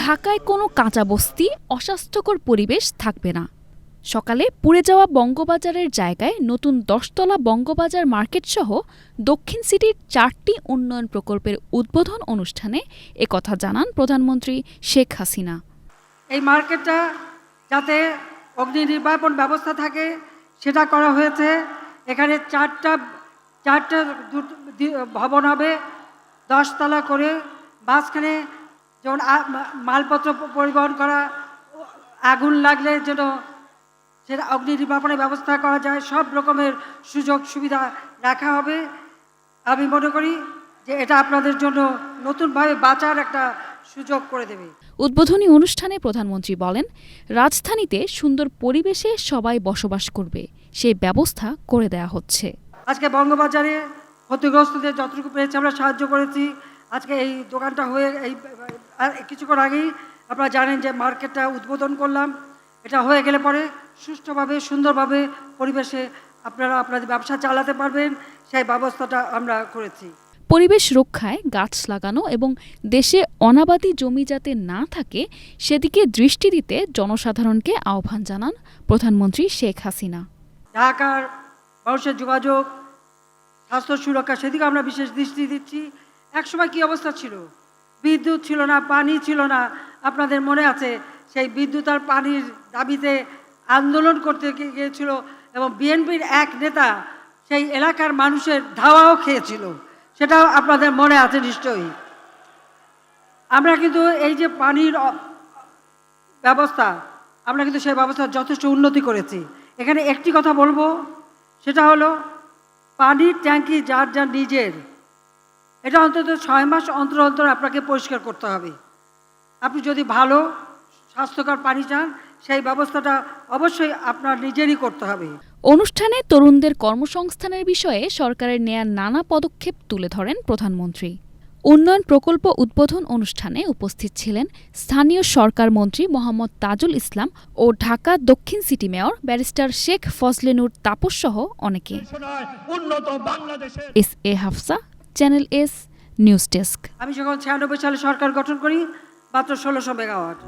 ঢাকায় কোনো কাঁচা বস্তি, অস্বাস্থ্যকর পরিবেশ থাকবে না। সকালে পুড়ে যাওয়া বঙ্গবাজারের জায়গায় নতুন দশতলা বঙ্গবাজার মার্কেট সহ দক্ষিণ সিটির চারটি উন্নয়ন প্রকল্পের উদ্বোধন অনুষ্ঠানে একথা জানান প্রধানমন্ত্রী শেখ হাসিনা। এই মার্কেটটা যাতে অগ্নি নির্বাপন ব্যবস্থা থাকে, সেটা করা হয়েছে। এখানে চারটা চারটা ভবন হবে। দশতলা করে মাঝখানে যেমন মালপত্র পরিবহন করা আগুন লাগলে যেন সেটা অগ্নি নির্বাপনের ব্যবস্থা করা যায় সব রকমের সুযোগ সুবিধা রাখা হবে। আমি মনে করি যে এটা আপনাদের জন্য নতুনভাবে বাঁচার একটা সুযোগ করে দেবে। উদ্বোধনী অনুষ্ঠানে প্রধানমন্ত্রী বলেন রাজধানীতে সুন্দর পরিবেশে সবাই বসবাস করবে সেই ব্যবস্থা করে দেয়া হচ্ছে। আজকে বঙ্গবাজারে ক্ষতিগ্রস্তদের যতটুকু পেরেছি আমরা সাহায্য করেছি। আজকে এই দোকানটা হয়ে এই কিছুক্ষণ আগেই আপনারা জানেন যে মার্কেটটা উদ্বোধন করলাম। এটা হয়ে গেলে পরে সুষ্ঠুভাবে সুন্দরভাবে পরিবেশে আপনারা আপনাদের ব্যবসা চালাতে পারবেন। সেই ব্যবস্থাটা আমরা করেছি। পরিবেশ রক্ষায় গাছ লাগানো এবং দেশে অনাবাদি জমি যাতে না থাকে সেদিকে দৃষ্টি দিতে জনসাধারণকে আহ্বান জানান প্রধানমন্ত্রী শেখ হাসিনা। ঢাকার মানুষের যোগাযোগ স্বাস্থ্য সুরক্ষা, সেদিকে আমরা বিশেষ দৃষ্টি দিচ্ছি। একসময় কি অবস্থা ছিল? বিদ্যুৎ ছিল না, পানি ছিল না। আপনাদের মনে আছে, সেই বিদ্যুৎ আর পানির দাবিতে আন্দোলন করতে গিয়েছিল এবং বিএনপির এক নেতা সেই এলাকার মানুষের ধাওয়াও খেয়েছিল। সেটাও আপনাদের মনে আছে নিশ্চয়ই। আমরা কিন্তু এই যে পানির ব্যবস্থা, আমরা কিন্তু সেই ব্যবস্থা যথেষ্ট উন্নতি করেছি। এখানে একটি কথা বলব, সেটা হলো পানির ট্যাঙ্কি যার যার নিজের, এটা অন্তত ছয় মাস অন্তর অন্তর আপনাকে পরিষ্কার করতে হবে। আপনি যদি ভালো স্বাস্থ্যকর পানি চান, সেই ব্যবস্থাটা অবশ্যই আপনার নিজেরই করতে হবে। অনুষ্ঠানে তরুণদের কর্মসংস্থানের বিষয়ে সরকারের নেয়া নানা পদক্ষেপ তুলে ধরেন প্রধানমন্ত্রী। উন্নয়ন প্রকল্প উদ্বোধন অনুষ্ঠানে উপস্থিত ছিলেন স্থানীয় সরকার মন্ত্রী মোহাম্মদ তাজুল ইসলাম ও ঢাকা দক্ষিণ city mayor barrister Sheikh Fazlenoor Taposh সহ অনেকে। S A Hafsa, channel S, news desk. আমি যখন ছিয়ানব্বই সালে সরকার গঠন করি, মাত্র ষোলোশো মেগাওয়াট।